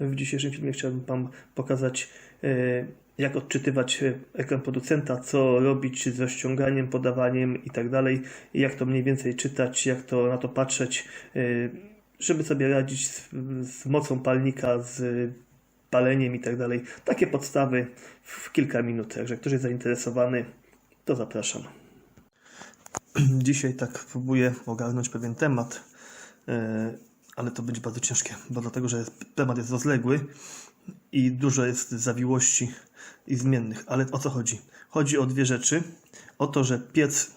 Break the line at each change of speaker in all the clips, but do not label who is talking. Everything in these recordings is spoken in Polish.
W dzisiejszym filmie chciałbym Wam pokazać, e, jak odczytywać e, ekran producenta, co robić z rozciąganiem, podawaniem i tak jak to mniej więcej czytać, jak to na to patrzeć, e, żeby sobie radzić z, z mocą palnika, z paleniem i tak. Takie podstawy w kilka minut. Także ktoś jest zainteresowany, to zapraszam. Dzisiaj tak próbuję ogarnąć pewien temat, ale to będzie bardzo ciężkie, bo dlatego, że temat jest rozległy i dużo jest zawiłości i zmiennych. Ale o co chodzi? Chodzi o dwie rzeczy. O to, że piec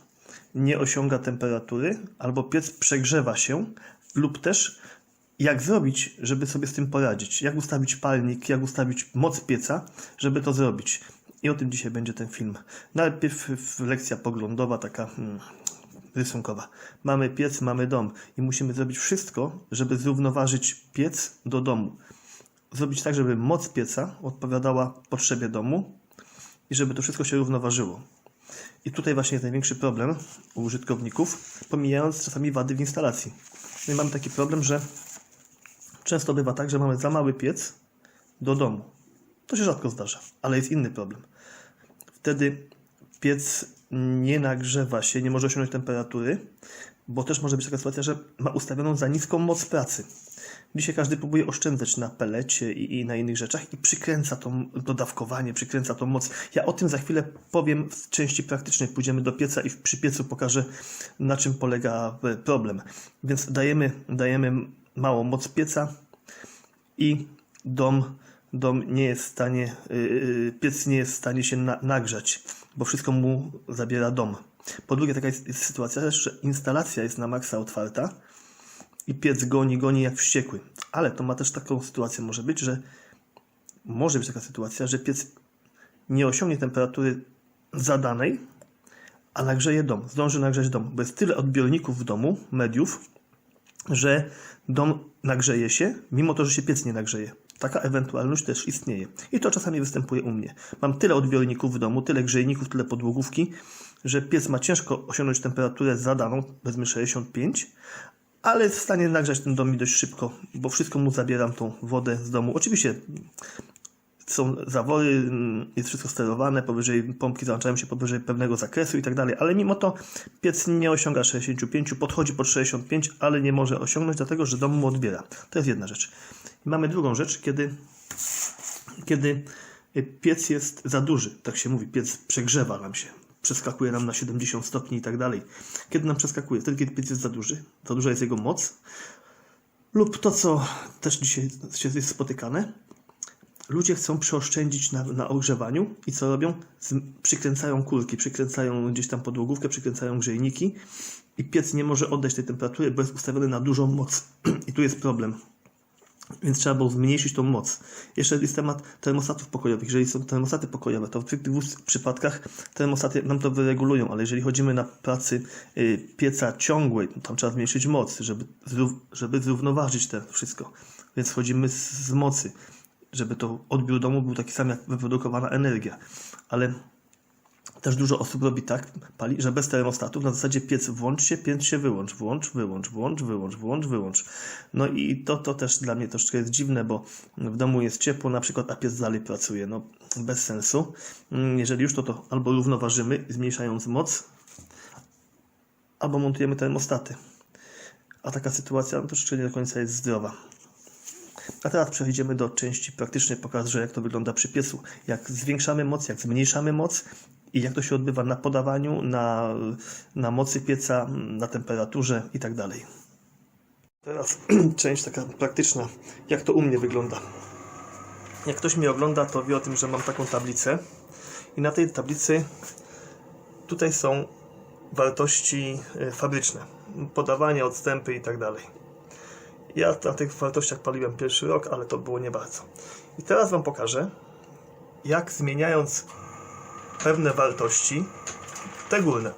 nie osiąga temperatury, albo piec przegrzewa się, lub też jak zrobić, żeby sobie z tym poradzić. Jak ustawić palnik, jak ustawić moc pieca, żeby to zrobić. I o tym dzisiaj będzie ten film. Najpierw lekcja poglądowa, taka hmm, rysunkowa. Mamy piec, mamy dom i musimy zrobić wszystko, żeby zrównoważyć piec do domu. Zrobić tak, żeby moc pieca odpowiadała potrzebie domu i żeby to wszystko się równoważyło. I tutaj właśnie jest największy problem u użytkowników, pomijając czasami wady w instalacji. No i mamy taki problem, że często bywa tak, że mamy za mały piec do domu. To się rzadko zdarza, ale jest inny problem. Wtedy piec nie nagrzewa się, nie może osiągnąć temperatury, bo też może być taka sytuacja, że ma ustawioną za niską moc pracy. Dzisiaj każdy próbuje oszczędzać na pelecie i, i na innych rzeczach i przykręca to dodawkowanie, przykręca tą moc. Ja o tym za chwilę powiem w części praktycznej. Pójdziemy do pieca i przy piecu pokażę, na czym polega e, problem. Więc dajemy, dajemy małą moc pieca i dom, dom nie jest w stanie, yy, piec nie jest w stanie się na, nagrzać, bo wszystko mu zabiera dom. Po drugie, taka jest, jest sytuacja że instalacja jest na maksa otwarta i piec goni, goni jak wściekły. Ale to ma też taką sytuację może być, że może być taka sytuacja, że piec nie osiągnie temperatury zadanej, a nagrzeje dom, zdąży nagrzać dom, bo jest tyle odbiorników w domu, mediów, że dom nagrzeje się, mimo to, że się piec nie nagrzeje. Taka ewentualność też istnieje. I to czasami występuje u mnie. Mam tyle odbiorników w domu, tyle grzejników, tyle podłogówki, że piec ma ciężko osiągnąć temperaturę zadaną, powiedzmy 65, ale jest w stanie nagrzać ten dom mi dość szybko, bo wszystko mu zabieram tą wodę z domu. Oczywiście są zawory, mm, jest wszystko sterowane, powyżej pompki załączają się powyżej pewnego zakresu i tak dalej, ale mimo to piec nie osiąga 65, podchodzi pod 65, ale nie może osiągnąć, dlatego że dom mu odbiera. To jest jedna rzecz. I mamy drugą rzecz, kiedy, kiedy piec jest za duży, tak się mówi, piec przegrzewa nam się, przeskakuje nam na 70 stopni i tak dalej. Kiedy nam przeskakuje? Wtedy, kiedy piec jest za duży, za duża jest jego moc, lub to, co też dzisiaj jest spotykane, ludzie chcą przeoszczędzić na, na ogrzewaniu i co robią? Z, przykręcają kulki, przykręcają gdzieś tam podłogówkę, przykręcają grzejniki i piec nie może oddać tej temperatury, bo jest ustawiony na dużą moc. I tu jest problem. Więc trzeba było zmniejszyć tą moc. Jeszcze jest temat termostatów pokojowych. Jeżeli są termostaty pokojowe, to w tych dwóch przypadkach termostaty nam to wyregulują, ale jeżeli chodzimy na pracy y, pieca ciągłej, to tam trzeba zmniejszyć moc, żeby, żeby zrównoważyć to wszystko. Więc chodzimy z mocy, żeby to odbiór domu był taki sam jak wyprodukowana energia. Ale też dużo osób robi tak, pali, że bez termostatów na zasadzie piec włącz się, piec się wyłącz, włącz, wyłącz, włącz, wyłącz, włącz, wyłącz. No i to, to też dla mnie troszeczkę jest dziwne, bo w domu jest ciepło na przykład, a piec dalej pracuje. No bez sensu. Mm, Jeżeli już to, to albo równoważymy, zmniejszając moc, albo montujemy termostaty. A taka sytuacja no, troszeczkę nie do końca jest zdrowa. A teraz przejdziemy do części praktycznej, pokażę jak to wygląda przy piecu. Jak zwiększamy moc, jak zmniejszamy moc i jak to się odbywa na podawaniu, na, na mocy pieca, na temperaturze i tak. Teraz część taka praktyczna, jak to u mnie wygląda. Jak ktoś mnie ogląda, to wie o tym, że mam taką tablicę i na tej tablicy tutaj są wartości e, fabryczne, podawanie, odstępy i tak. Ja na tych wartościach paliłem pierwszy rok, ale to było nie bardzo. I teraz Wam pokażę, jak zmieniając pewne wartości, te górne.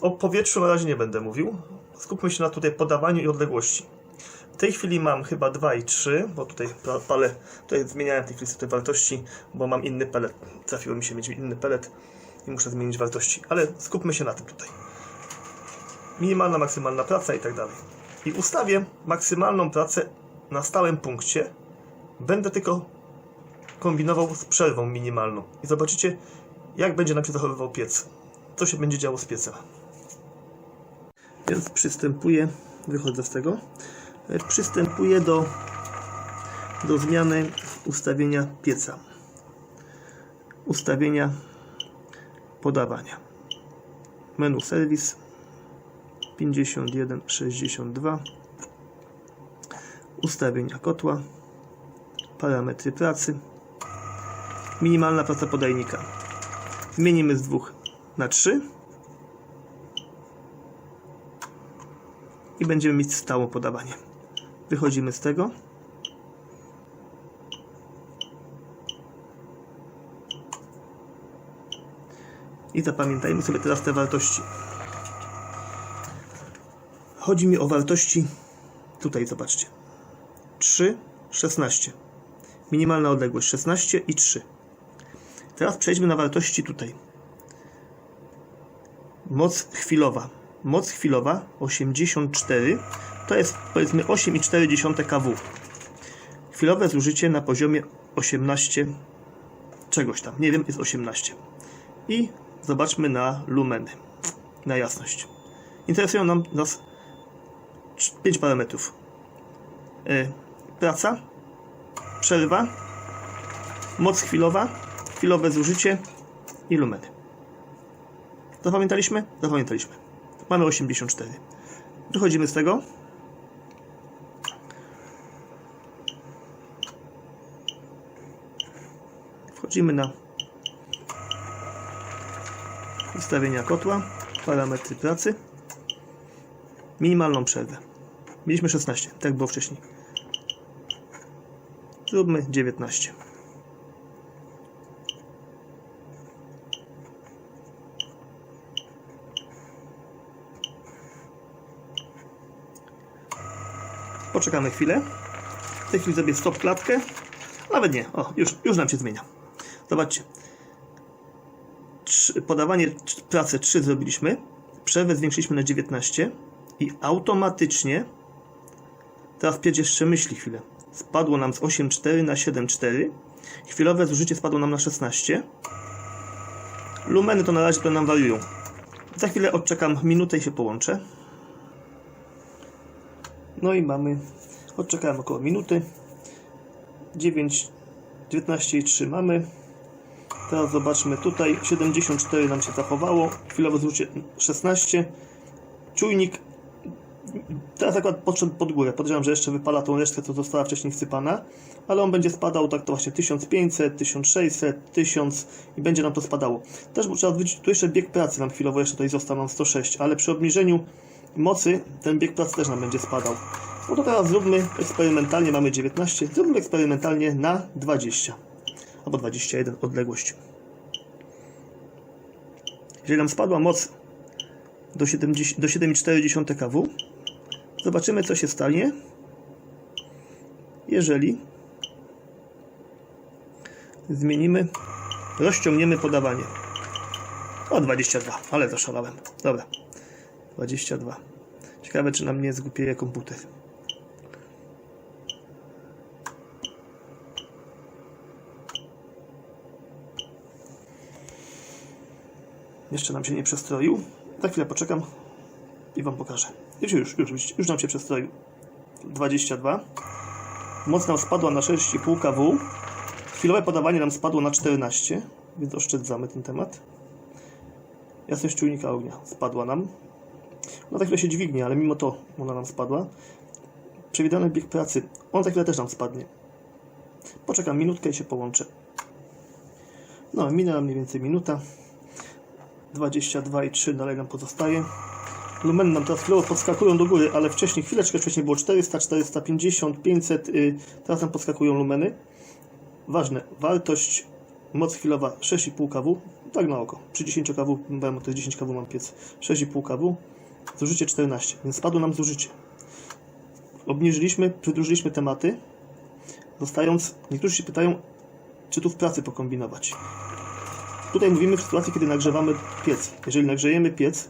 O powietrzu na razie nie będę mówił. Skupmy się na tutaj podawaniu i odległości. W tej chwili mam chyba 2 i 3, bo tutaj pa- palę, tutaj zmieniałem w tej chwili te wartości, bo mam inny pelet. Trafiło mi się mieć inny pelet i muszę zmienić wartości. Ale skupmy się na tym tutaj. Minimalna, maksymalna praca i tak dalej. I ustawię maksymalną pracę na stałym punkcie Będę tylko kombinował z przerwą minimalną. I zobaczycie, jak będzie nam się zachowywał piec. Co się będzie działo z piecem. Więc przystępuję, wychodzę z tego, e, przystępuję do, do zmiany ustawienia pieca. Ustawienia podawania. Menu serwis 5162 ustawienia kotła. Parametry pracy. Minimalna praca podajnika. Zmienimy z 2 na 3 i będziemy mieć stałe podawanie. Wychodzimy z tego. I zapamiętajmy sobie teraz te wartości Chodzi mi o wartości, tutaj zobaczcie, 3, 16. Minimalna odległość 16 i 3. Teraz przejdźmy na wartości tutaj. Moc chwilowa. Moc chwilowa 84 to jest powiedzmy 8,4 kW. Chwilowe zużycie na poziomie 18 czegoś tam, nie wiem, jest 18. I zobaczmy na lumeny, na jasność. Interesują nam nas 5 parametrów. Y, praca, przerwa, moc chwilowa, chwilowe zużycie i lumeny. Zapamiętaliśmy? Zapamiętaliśmy. Mamy 84. Wychodzimy z tego. Wchodzimy na ustawienia kotła, parametry pracy, minimalną przerwę. Mieliśmy 16, tak było wcześniej. Zróbmy 19. Poczekamy chwilę. W tej chwili zrobię stop klatkę. Nawet nie. O, już, już nam się zmienia. Zobaczcie. Trzy, podawanie pracy 3 zrobiliśmy. Przerwę zwiększyliśmy na 19 i automatycznie teraz pięć jeszcze myśli chwilę. Spadło nam z 8,4 na 7,4. Chwilowe zużycie spadło nam na 16. Lumeny to na razie to nam wariują. Za chwilę odczekam minutę i się połączę. No i mamy, odczekałem około minuty. 9, 19,3 mamy. Teraz zobaczmy tutaj, 74 nam się zachowało, chwilowe zużycie 16. Czujnik, teraz akurat podszedł pod górę, podejrzewam, że jeszcze wypala tą resztkę, co została wcześniej wsypana, ale on będzie spadał tak to właśnie 1500, 1600, 1000 i będzie nam to spadało. Też trzeba zwrócić, tu jeszcze bieg pracy nam chwilowo jeszcze tutaj został nam 106, ale przy obniżeniu mocy ten bieg pracy też nam będzie spadał. No to teraz zróbmy eksperymentalnie, mamy 19, zróbmy eksperymentalnie na 20 albo 21 odległość. Jeżeli nam spadła moc do 70 do 7,4 kW, zobaczymy co się stanie, jeżeli zmienimy, rozciągniemy podawanie. O 22, ale zaszalałem. Dobra, 22. Ciekawe czy nam nie zgłupieje komputer. Jeszcze nam się nie przestroił. Za chwilę poczekam i Wam pokażę. Już, już, już, już, nam się przestroił. 22. Moc nam spadła na 6,5 kW. Chwilowe podawanie nam spadło na 14, więc oszczędzamy ten temat. Jasność czujnika ognia spadła nam. No za chwilę się dźwignie, ale mimo to ona nam spadła. Przewidywany bieg pracy, on za chwilę też nam spadnie. Poczekam minutkę i się połączę. No, minęła mniej więcej minuta. 22,3 dalej nam pozostaje. Lumeny nam teraz chwilowo podskakują do góry, ale wcześniej, chwileczkę wcześniej było 400, 450, 500, y, teraz nam podskakują lumeny. Ważne, wartość, moc chwilowa 6,5 kW, tak na oko, przy 10 kW, bo to jest 10 kW mam piec, 6,5 kW, zużycie 14, więc spadło nam zużycie. Obniżyliśmy, przedłużyliśmy tematy, zostając, niektórzy się pytają, czy tu w pracy pokombinować. Tutaj mówimy w sytuacji, kiedy nagrzewamy piec. Jeżeli nagrzejemy piec,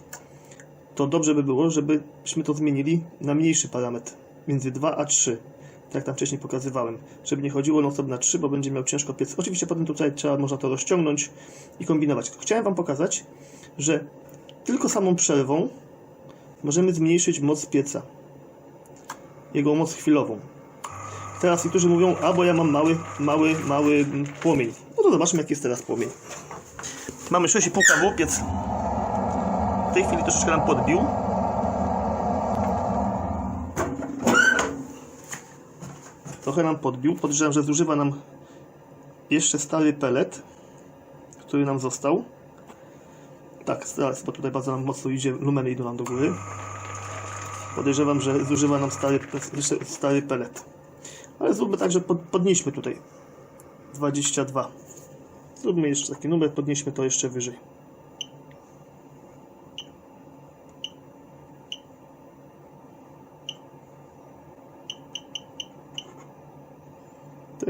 to dobrze by było, żebyśmy to zmienili na mniejszy parametr, między 2 a 3. tak jak tam wcześniej pokazywałem, żeby nie chodziło non stop na 3, bo będzie miał ciężko piec. Oczywiście potem tutaj trzeba, można to rozciągnąć i kombinować. Chciałem Wam pokazać, że tylko samą przerwą możemy zmniejszyć moc pieca. Jego moc chwilową. Teraz niektórzy mówią, a bo ja mam mały, mały, mały mm, płomień. No to zobaczmy, jaki jest teraz płomień. Mamy 6,5 kW, piec w tej chwili troszeczkę nam podbił. Trochę nam podbił. Podejrzewam, że zużywa nam jeszcze stary pelet, który nam został. Tak, zaraz, bo tutaj bardzo nam mocno idzie, lumeny idą nam do góry. Podejrzewam, że zużywa nam stary, stary pelet. Ale zróbmy tak, że pod, podnieśmy tutaj 22. Zróbmy jeszcze taki numer, podnieśmy to jeszcze wyżej.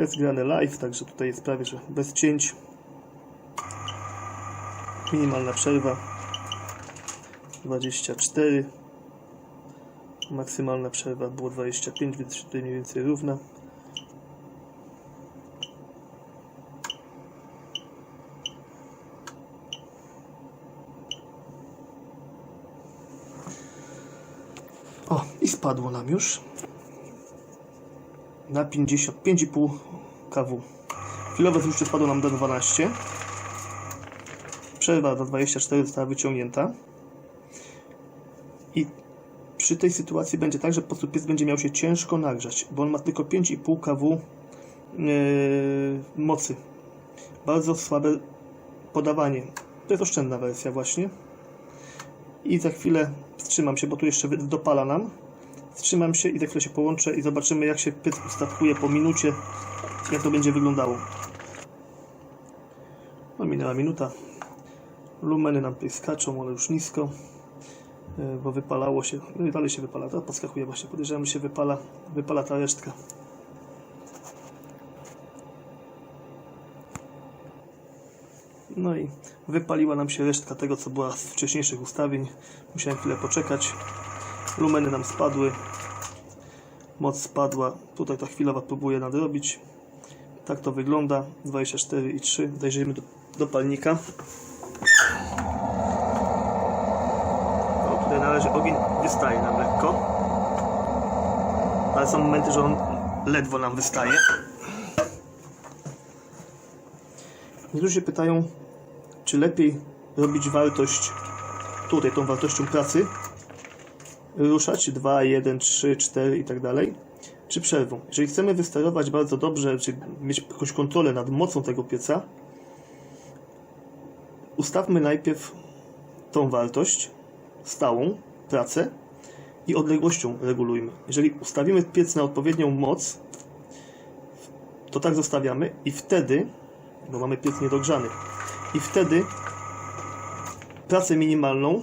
Jest grane live, także tutaj jest prawie, że bez cięć. Minimalna przerwa 24. Maksymalna przerwa było 25, więc tutaj mniej więcej równa. O, i spadło nam już na 50, 5,5 kW. Chwilowe zużycie spadło nam do 12. Przerwa do 24 została wyciągnięta. I przy tej sytuacji będzie tak, że po prostu piec będzie miał się ciężko nagrzać, bo on ma tylko 5,5 kW yy, mocy. Bardzo słabe podawanie. To jest oszczędna wersja właśnie. I za chwilę wstrzymam się, bo tu jeszcze dopala nam. Wstrzymam się i za chwilę się połączę i zobaczymy jak się piec ustawkuje po minucie, jak to będzie wyglądało. No minęła minuta. Lumeny nam tutaj skaczą, ale już nisko, e, bo wypalało się, no i dalej się wypala, to podskakuje właśnie, podejrzewam, się wypala, wypala ta resztka. No i wypaliła nam się resztka tego, co była z wcześniejszych ustawień. Musiałem chwilę poczekać. Lumeny nam spadły. Moc spadła. Tutaj ta chwilowa próbuje nadrobić. Tak to wygląda. 24 i 3. Zajrzyjmy do, do palnika. No, tutaj na razie ogień wystaje nam lekko. Ale są momenty, że on ledwo nam wystaje. Niektórzy się pytają, czy lepiej robić wartość tutaj, tą wartością pracy, ruszać 2, 1, 3, 4 i tak dalej, czy przerwą. Jeżeli chcemy wysterować bardzo dobrze, czy mieć jakąś kontrolę nad mocą tego pieca, ustawmy najpierw tą wartość stałą, pracę i odległością regulujmy. Jeżeli ustawimy piec na odpowiednią moc, to tak zostawiamy i wtedy, bo mamy piec niedogrzany, i wtedy pracę minimalną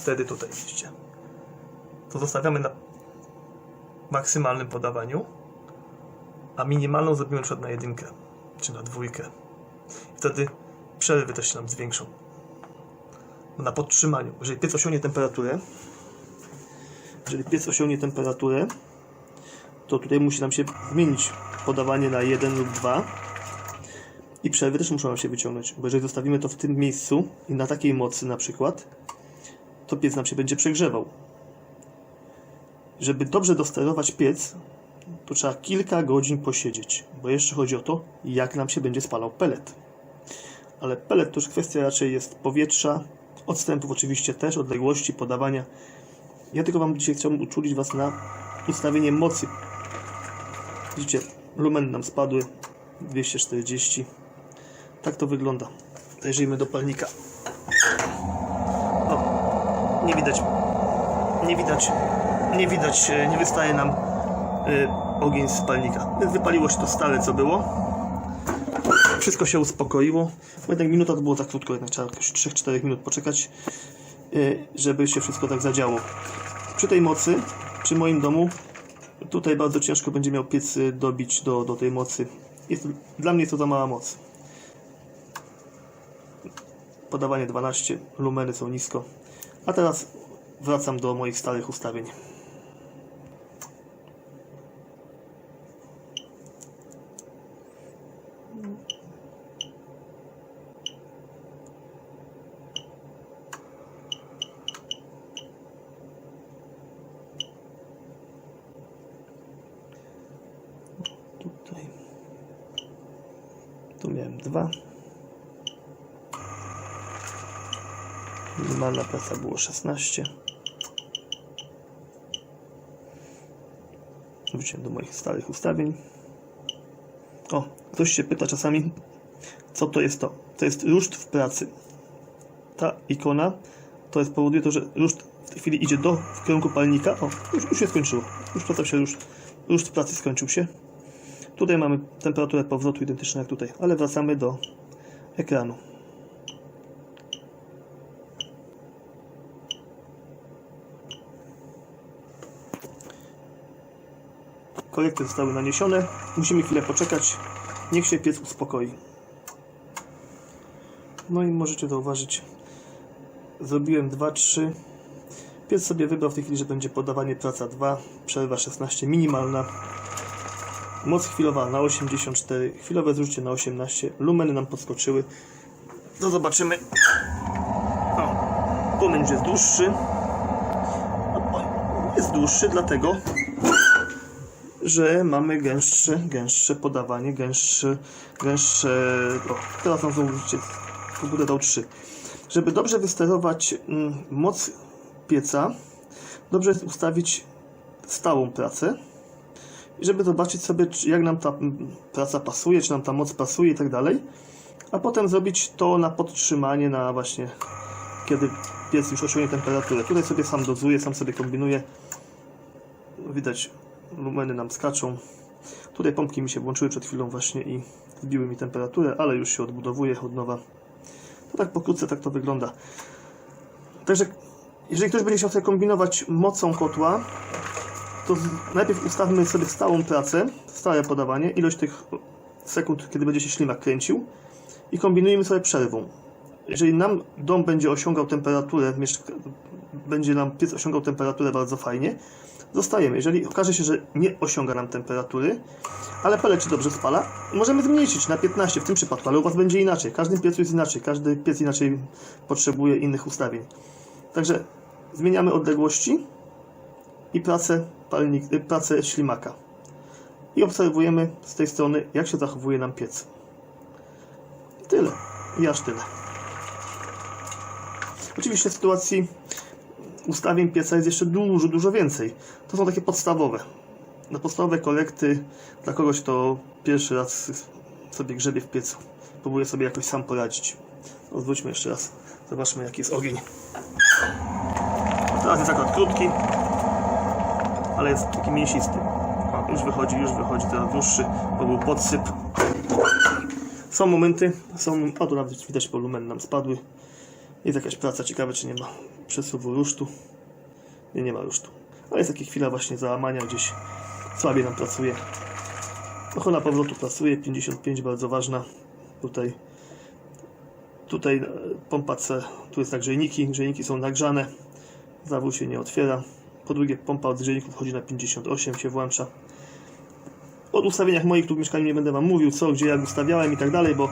wtedy tutaj widzicie to zostawiamy na maksymalnym podawaniu a minimalną zrobimy na na jedynkę czy na dwójkę. Wtedy przerwy też się nam zwiększą. Na podtrzymaniu jeżeli piec osiągnie temperaturę jeżeli piec osiągnie temperaturę to tutaj musi nam się zmienić podawanie na 1 lub 2 i przerwy też muszą nam się wyciągnąć, bo jeżeli zostawimy to w tym miejscu i na takiej mocy na przykład, to piec nam się będzie przegrzewał. Żeby dobrze dosterować piec, to trzeba kilka godzin posiedzieć, bo jeszcze chodzi o to, jak nam się będzie spalał pelet. Ale pelet to już kwestia raczej jest powietrza, odstępów oczywiście też, odległości, podawania. Ja tylko Wam dzisiaj chciałbym uczulić Was na ustawienie mocy. Widzicie, lumeny nam spadły 240. Tak to wygląda. Zajrzyjmy do palnika. Nie widać. Nie widać. Nie widać, e, nie wystaje nam y, ogień z palnika. Więc wypaliło się to stare, co było. Wszystko się uspokoiło. Jednak minuta to było tak krótko, jednak trzeba jakieś 3-4 minut poczekać, y, żeby się wszystko tak zadziało. Przy tej mocy, przy moim domu, tutaj bardzo ciężko będzie miał piec dobić do, do tej mocy. Jest, dla mnie jest to za mała moc. Podawanie 12, lumeny są nisko. A teraz wracam do moich starych ustawień. tutaj. Tu miałem dwa. Minimalna praca było 16. Wróciłem do moich starych ustawień. O, ktoś się pyta czasami, co to jest to? To jest ruszt w pracy. Ta ikona to jest powoduje to, że ruszt w tej chwili idzie do w kierunku palnika. O, już, już się skończyło. Już to się ruszt, ruszt w pracy skończył się. Tutaj mamy temperaturę powrotu identyczną jak tutaj, ale wracamy do ekranu. Korekty zostały naniesione. Musimy chwilę poczekać. Niech się piec uspokoi. No i możecie zauważyć, zrobiłem 2-3. Piec sobie wybrał w tej chwili, że będzie podawanie praca 2, przerwa 16, minimalna. Moc chwilowa na 84, chwilowe zużycie na 18, lumeny nam podskoczyły. No zobaczymy. O, już jest dłuższy. Jest dłuższy, dlatego że mamy gęstsze, gęstsze podawanie, gęstsze, gęstsze... O, teraz nam znowu w dał 3. Żeby dobrze wysterować mm, moc pieca, dobrze jest ustawić stałą pracę żeby zobaczyć sobie, jak nam ta praca pasuje, czy nam ta moc pasuje i tak dalej, a potem zrobić to na podtrzymanie, na właśnie kiedy piec już osiągnie temperaturę. Tutaj sobie sam dozuje, sam sobie kombinuje. Widać, lumeny nam skaczą. Tutaj pompki mi się włączyły przed chwilą właśnie i zbiły mi temperaturę, ale już się odbudowuje od nowa. To tak pokrótce tak to wygląda. Także jeżeli ktoś będzie chciał sobie kombinować mocą kotła, to najpierw ustawmy sobie stałą pracę, stałe podawanie, ilość tych sekund, kiedy będzie się ślimak kręcił i kombinujemy sobie przerwą. Jeżeli nam dom będzie osiągał temperaturę, będzie nam piec osiągał temperaturę bardzo fajnie, zostajemy. Jeżeli okaże się, że nie osiąga nam temperatury, ale pelet dobrze spala, możemy zmniejszyć na 15 w tym przypadku, ale u Was będzie inaczej. Każdy piecu jest inaczej, każdy piec inaczej potrzebuje innych ustawień. Także zmieniamy odległości i pracę, palnik, y, pracę ślimaka. I obserwujemy z tej strony, jak się zachowuje nam piec. Tyle. I aż tyle. Oczywiście w sytuacji ustawień pieca jest jeszcze dużo, dużo więcej. To są takie podstawowe. Na podstawowe korekty dla kogoś, kto pierwszy raz sobie grzebie w piecu. Próbuje sobie jakoś sam poradzić. Odwróćmy jeszcze raz. Zobaczmy jaki jest ogień. Teraz jest akurat krótki, ale jest taki mięsisty. O, już wychodzi, już wychodzi, teraz dłuższy, bo był podsyp. Są momenty, są, o tu nawet widać, bo lumen nam spadły. Jest jakaś praca, ciekawe czy nie ma przesuwu rusztu. Nie, nie ma rusztu. Ale jest taka chwila właśnie załamania, gdzieś słabiej nam pracuje. Ochrona powrotu pracuje, 55 bardzo ważna. Tutaj tutaj e, pompa C, tu jest tak grzejniki, grzejniki są nagrzane. Zawór się nie otwiera. Po drugie pompa od grzejników wchodzi na 58, się włącza. O ustawieniach moich tu w mieszkaniu nie będę Wam mówił, co, gdzie, jak ustawiałem i tak dalej, bo,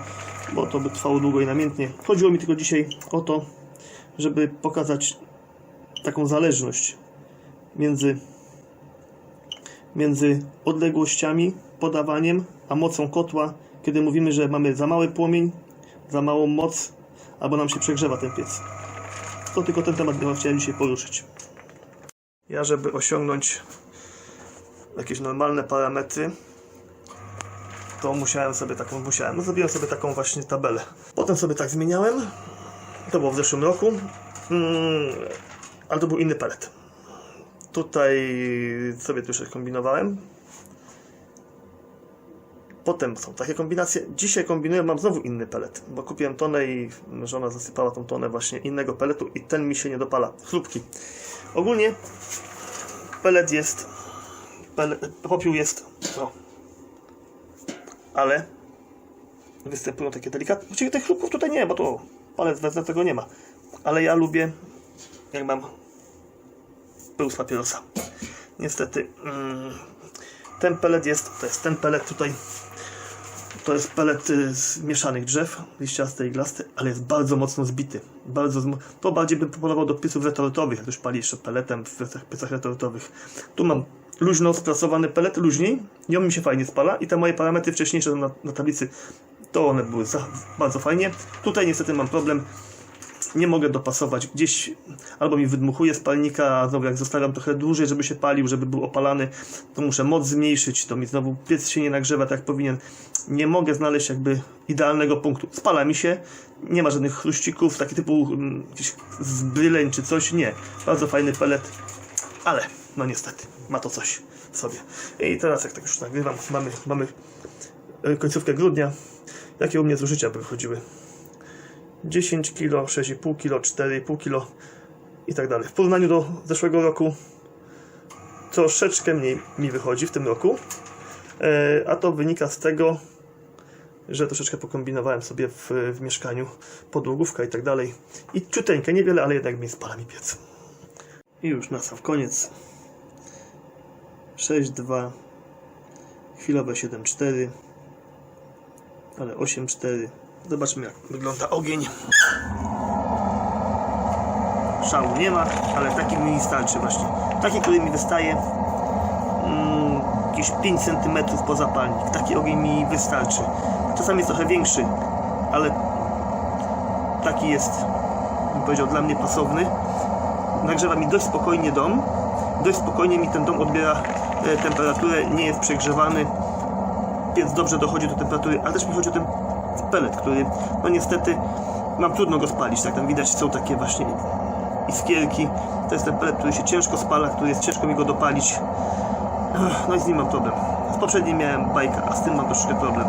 bo to by trwało długo i namiętnie. Chodziło mi tylko dzisiaj o to, żeby pokazać taką zależność między, między odległościami, podawaniem, a mocą kotła, kiedy mówimy, że mamy za mały płomień, za małą moc, albo nam się przegrzewa ten piec. To tylko ten temat chciałem dzisiaj poruszyć. Ja, żeby osiągnąć jakieś normalne parametry, to musiałem sobie taką, musiałem, no zrobiłem sobie taką właśnie tabelę. Potem sobie tak zmieniałem, to było w zeszłym roku, mm, ale to był inny pelet. Tutaj sobie tu jeszcze kombinowałem. Potem są takie kombinacje. Dzisiaj kombinuję, mam znowu inny pelet, bo kupiłem tonę i żona zasypała tą tonę właśnie innego peletu i ten mi się nie dopala. Chrupki. Ogólnie pelet jest, popiół jest, o, ale występują takie delikatne. Właściwie tych chrupków tutaj nie, bo to palec wezmę, tego nie ma. Ale ja lubię, jak mam pył z papierosa. Niestety, mm, ten pelet jest, to jest ten pelet tutaj, to jest pelet y, z mieszanych drzew, liściasty i iglasty, ale jest bardzo mocno zbity. Bardzo to bardziej bym proponował do pieców retortowych, jak już pali jeszcze peletem w piecach, retortowych. Tu mam luźno spracowany pelet, luźniej i on mi się fajnie spala i te moje parametry wcześniejsze na, na tablicy to one były za, bardzo fajnie. Tutaj niestety mam problem, nie mogę dopasować gdzieś, albo mi wydmuchuje z palnika, a znowu jak zostawiam trochę dłużej, żeby się palił, żeby był opalany, to muszę moc zmniejszyć, to mi znowu piec się nie nagrzewa tak jak powinien. Nie mogę znaleźć jakby idealnego punktu. Spala mi się, nie ma żadnych chruścików, taki typu mm, jakiś zbryleń czy coś, nie. Bardzo fajny pelet, ale no niestety, ma to coś w sobie. I teraz jak tak już nagrywam, mamy, mamy końcówkę grudnia. Jakie u mnie zużycia by wychodziły? 10 kg, 6,5 kg, 4,5 kg i tak dalej. W porównaniu do zeszłego roku troszeczkę mniej mi wychodzi w tym roku, E, a to wynika z tego, że troszeczkę pokombinowałem sobie w, w mieszkaniu, podłogówka i tak dalej. I ciuteńkę, niewiele, ale jednak mi spala mi piec. I już na sam koniec. 6,2 chwilowe 7,4 ale 8,4 zobaczmy jak wygląda ogień. Szału nie ma, ale taki mi starczy właśnie. Taki, który mi wystaje mm, jakieś 5 cm po zapalnik. Taki ogień mi wystarczy. Czasami jest trochę większy ale taki jest bym powiedział dla mnie pasowny. Nagrzewa mi dość spokojnie dom. Dość spokojnie mi ten dom odbiera e, temperaturę, nie jest przegrzewany piec dobrze dochodzi do temperatury, ale też mi chodzi o ten pelet, który no niestety mam trudno go spalić, tak tam widać są takie właśnie iskierki, to jest ten pelet, który się ciężko spala, który jest ciężko mi go dopalić. No i z nim mam problem. Z poprzednim miałem bajka, a z tym mam troszkę problem